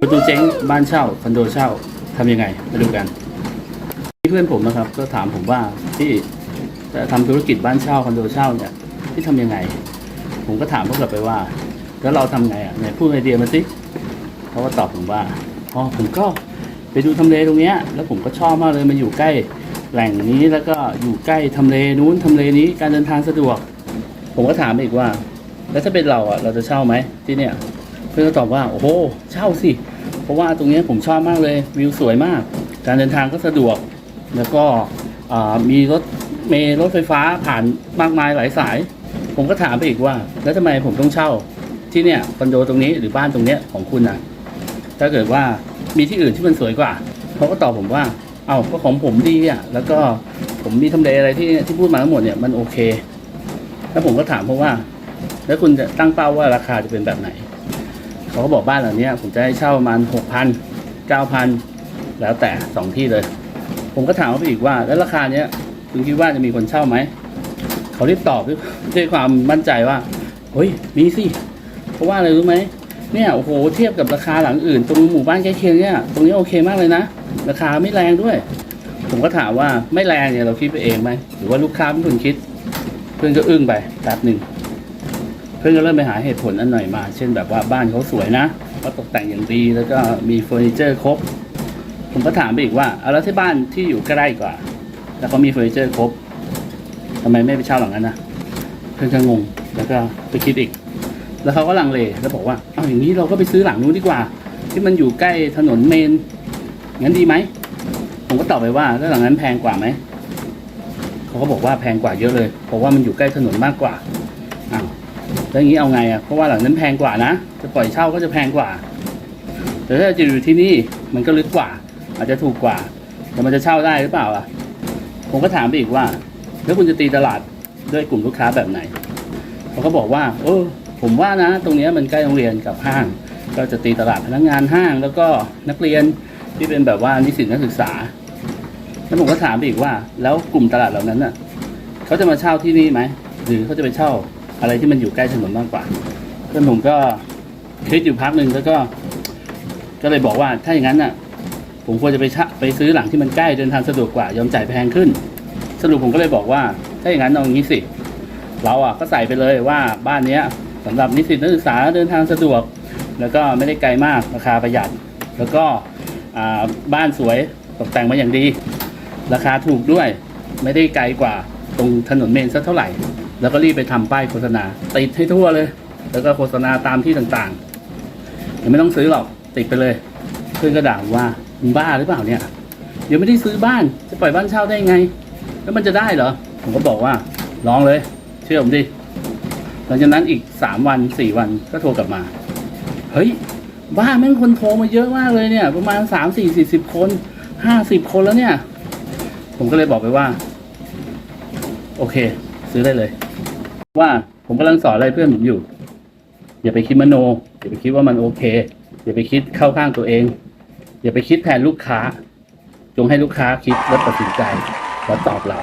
ประตูเจ๊งบ้านเช่าคอนโดเช่าทำยังไงมาดูกันเพื่อนผมนะครับ ก็ถามผมว่าที่จะทำธุรกิจบ้านเช่าคอนโดเช่าเนี่ยที่ทำยังไง ผมก็ถามเขากลับไปว่า แล้วเราทำไงอะไหนพูดไอเดียมาสิเขาก็ตอบผมว่าอ๋อผมก็ไปดูทำเลตรงเนี้ยแล้วผมก็ชอบมากเลยมันอยู่ใกล้แหล่งนี้แล้วก็อยู่ใกล้ทำเลนู้นทำเลนี้การเดินทางสะดวก ผมก็ถามอีกว่า แล้วถ้าเป็นเราอะเราจะเช่าไหมที่เนี่ย เพื่อนก็ตอบว่า โอ้โหเช่าสิ เพราะว่าตรงนี้ผมชอบมากเลยวิวสวยมาก การเดินทางก็สะดวก แล้วก็มีรถเมล์รถไฟฟ้าผ่านมากมายหลายสาย ผมก็ถามไปอีกว่า แล้วทำไมผมต้องเช่าที่เนี่ยคอนโดตรงนี้หรือบ้านตรงเนี้ยของคุณอะ ถ้าเกิดว่ามีที่อื่นที่มันสวยกว่าเขาก็ตอบผมว่า เอ้าก็ของผมดีอะ แล้วก็ผมมีทำเลอะไรที่ที่พูดมาทั้งหมดเนี่ยมันโอเค แล้วผมก็ถามเขาะว่า แล้วคุณจะตั้งเป้าว่าราคาจะเป็นแบบไหน เขาก็บอกบ้านหลังนี้ผมจะให้เช่าประมาณหกพันเก้าพันแล้วแต่สองที่เลย ผมก็ถามเขาไปอีกว่า แล้วราคาเนี้ยคุณคิดว่าจะมีคนเช่าไหมเขารีบตอบด้วยด้วยความมั่นใจว่าเฮ้ยมีสิเพราะว่าอะไรรู้ไหมเนี่ยโอ้โหเทียบกับราคาหลังอื่น ตรงหมู่บ้านใกล้เคียงเนี่ยตรงนี้โอเคมากเลยนะราคาไม่แรงด้วย ผมก็ถามว่าไม่แรงเนี่ยเราคิดไปเองไหมหรือว่าลูกค้าเป็นคนคิด เพื่อนก็อึ้งไปแป๊บหนึ่ง เพื่อนก็เริ่มไปหาเหตุผลอันหน่อยมา เช่นแบบว่าบ้านเขาสวยนะก็ตกแต่งอย่างดีแล้วก็มีเฟอร์นิเจอร์ครบ ผมก็ถามไปอีกว่าเอาแล้วที่บ้านที่อยู่ใกล้กว่า แล้วเขามีเฟอร์นิเจอร์ครบทำไมไม่ไปเช่าหลังนั้นนะเพื่อนก็งงแล้วก็ไปคิดอีก แล้วเขาก็ลังเลแล้วบอกว่าเอาอย่างนี้เราก็ไปซื้อหลังนู้นดีกว่า ที่มันอยู่ใกล้ถนนเมนงั้นดีไหมผมก็ตอบไปว่าแล้วหลังนั้นแพงกว่าไหมเขาก็บอกว่าแพงกว่าเยอะเลย เพราะว่ามันอยู่ใกล้ถนนมากกว่า แล้วอย่างนี้เอาไงอะเพราะว่าหลังนั้นแพงกว่านะจะปล่อยเช่าก็จะแพงกว่า แต่ถ้าจะอยู่ที่นี่มันก็ลึกกว่า อาจจะถูกกว่า แต่มันจะเช่าได้หรือเปล่าอะผมก็ถามไปอีกว่า แล้วคุณจะตีตลาดด้วยกลุ่มลูกค้าแบบไหนเขาก็บอกว่า เออ ผมว่านะ ตรงนี้มันใกล้โรงเรียนกับห้าง ก็จะตีตลาดพนักงานห้าง แล้วก็นักเรียนที่เป็นแบบว่านิสิตนักศึกษาแล้วผมก็ถามไปอีกว่า แล้วกลุ่มตลาดเหล่านั้นน่ะเขาจะมาเช่าที่นี่ไหมหรือเขาจะไปเช่า อะไรที่มันอยู่ใกล้ถนนมากกว่าเพื่อนผมก็คิดอยู่พักหนึ่งแล้วก็ ก็เลยบอกว่าถ้าอย่างนั้นน่ะ ผมควรจะไปช่าไปซื้อหลังที่มันใกล้เดินทางสะดวกกว่ายอมจ่ายแพงขึ้น สรุปผมก็เลยบอกว่า ถ้าอย่างนั้นเอางี้สิ เราอะก็ใส่ไปเลยว่าบ้านเนี้ยสำหรับนิสิตนักศึกษาเดินทางสะดวก แล้วก็ไม่ได้ไกลมากราคาประหยัด แล้วก็อ่าบ้านสวยตกแต่งมาอย่างดี ราคาถูกด้วย ไม่ได้ไกลกว่าตรงถนนเมนสักเท่าไหร่ แล้วก็รีบไปทำป้ายโฆษณา ติดให้ทั่วเลย แล้วก็โฆษณาตามที่ต่างๆยังไม่ต้องซื้อหรอกติดไปเลย เพื่อนก็ด่าว่ามึงบ้าหรือเปล่าเนี่ยเดี๋ยวไม่ได้ซื้อบ้านจะปล่อยบ้านเช่าได้ไง แล้วมันจะได้เหรอผมก็บอกว่าลองเลย เชื่อผมดิหลังจากนั้นอีกสามวันสี่วันก็โทรกลับมา เฮ้ย บ้าแม่งคนโทรมาเยอะมากเลยเนี่ย ประมาณสามสี่สี่สิบคนห้าสิบคนแล้วเนี่ย ผมก็เลยบอกไปว่า โอเค ซื้อได้เลย ว่าผมกำลังสอนอะไรเพื่อนผมอยู่ อย่าไปคิดมโน อย่าไปคิดว่ามันโอเค อย่าไปคิดเข้าข้างตัวเอง อย่าไปคิดแทนลูกค้า จงให้ลูกค้าคิดและตัดสินใจแล้วตอบเรา